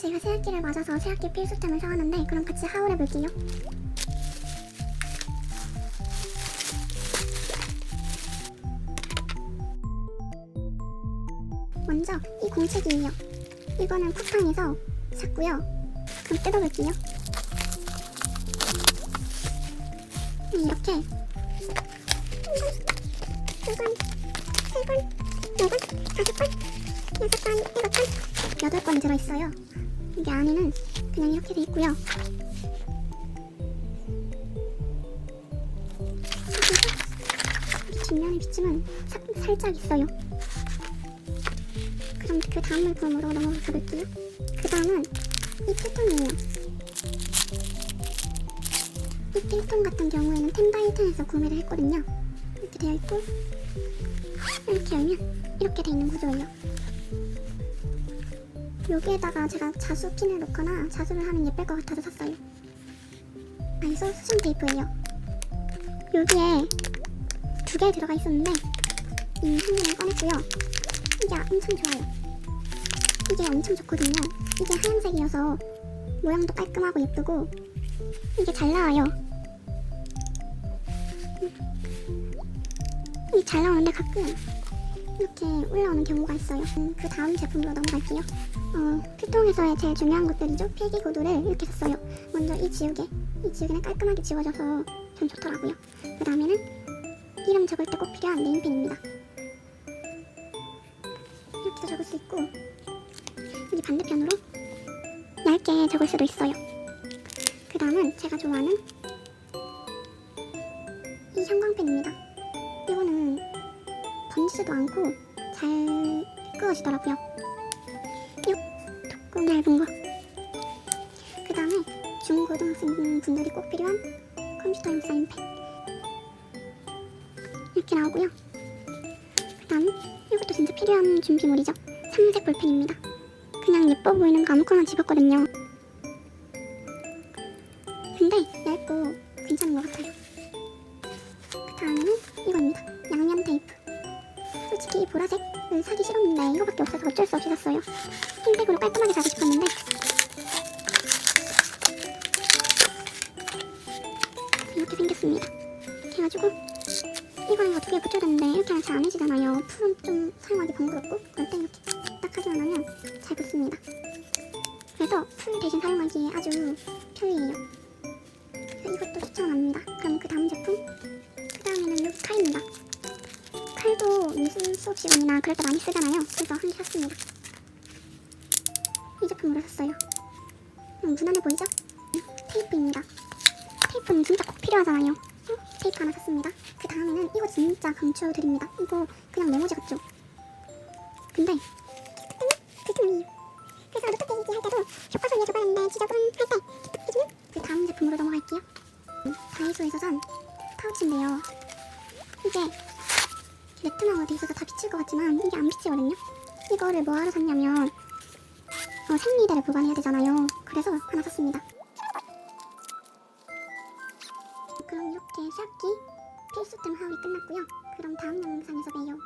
제가 새학기를 맞아서 새학기 필수템을 사왔는데 그럼 같이 하울해 볼게요. 먼저 이 공책이에요. 이거는 쿠팡에서 샀고요. 그럼 뜯어볼게요. 네, 이렇게 두 권, 세 권, 네 권, 다섯 권, 여섯 권, 일곱 권, 여덟 권 들어있어요. 이게 안에는 그냥 이렇게 돼 있고요. 뒷면에 비침은 사- 살짝 있어요. 그럼 그 다음 물품으로 넘어가 볼게요. 그 다음은 이 필통이에요. 이 필통 같은 경우에는 템바이텐에서 구매를 했거든요. 이렇게 되어 있고 이렇게 열면 이렇게 돼 있는 구조예요. 여기에다가 제가 자수 핀을 놓거나 자수를 하면 예쁠 것 같아서 샀어요. 다이소 수중 테이프예요. 여기에 두 개 들어가 있었는데 이한 개는 꺼냈고요. 이게 엄청 좋아요. 이게 엄청 좋거든요. 이게 하얀색이어서 모양도 깔끔하고 예쁘고 이게 잘 나와요. 이게 잘 나오는데 가끔 이렇게 올라오는 경우가 있어요. 음, 그 다음 제품으로 넘어갈게요. 어, 필통에서의 제일 중요한 것들이죠. 필기 구두를 이렇게 샀어요. 먼저 이 지우개. 이 지우개는 깔끔하게 지워져서 좀 좋더라고요. 그 다음에는 이름 적을 때 꼭 필요한 네임펜입니다. 이렇게도 적을 수 있고 여기 반대편으로 얇게 적을 수도 있어요. 그 다음은 제가 좋아하는 이 형광펜입니다. 이거는 번지지도 않고 잘 끄어지더라고요. 얇은 거. 그 다음에 중고등학생 분들이 꼭 필요한 컴퓨터용 사인펜. 이렇게 나오고요. 그 다음 이것도 진짜 필요한 준비물이죠. 삼색 볼펜입니다. 그냥 예뻐 보이는 거 아무거나 집었거든요. 근데 얇고 괜찮은 것 같아요. 그 다음에는 이겁니다. 양면 테이프. 솔직히 이 보라색을 사기 싫었는데 이거밖에 없어서 어쩔 수 없이 샀어요. 흰색으로 깔끔하게 사고 싶었는데 이렇게 생겼습니다. 그래가지고 이거 이거 두개 붙여줬는데 이렇게 하면 잘 안 해지잖아요. 풀은 좀 사용하기 번거롭고 그럴 때 이렇게 딱 하기만 하면 잘 붙습니다. 그래서 풀 대신 사용하기에 아주 편리해요. 이것도 추천합니다. 그럼 그 다음 제품 그 다음에는 여기 칼입니다. 칼도 무슨 수업 시간이나 그럴 때 많이 쓰잖아요. 그래서 한 개 샀습니다. 이 제품으로 샀어요. 음, 무난해 보이죠? 테이프입니다. 테이프는 진짜 꼭 필요하잖아요. 어? 테이프 하나 샀습니다. 그 다음에는 이거 진짜 강추드립니다. 이거 그냥 메모지 같죠? 근데 필통이에요. 그래서 노트 필기 할 때도 교과서 위에 적어야 하는데 지적은 할때 필기는 그 다음 제품으로 넘어갈게요. 음, 다이소에서 산 파우치인데요. 이게 돼 있어서 다 비칠 것 같지만 이게 안 비치거든요. 이거를 뭐하러 샀냐면 어, 생리대를 보관해야 되잖아요. 그래서 하나 샀습니다. 그럼 이렇게 새학기 필수템 하울이 끝났고요. 그럼 다음 영상에서 봬요.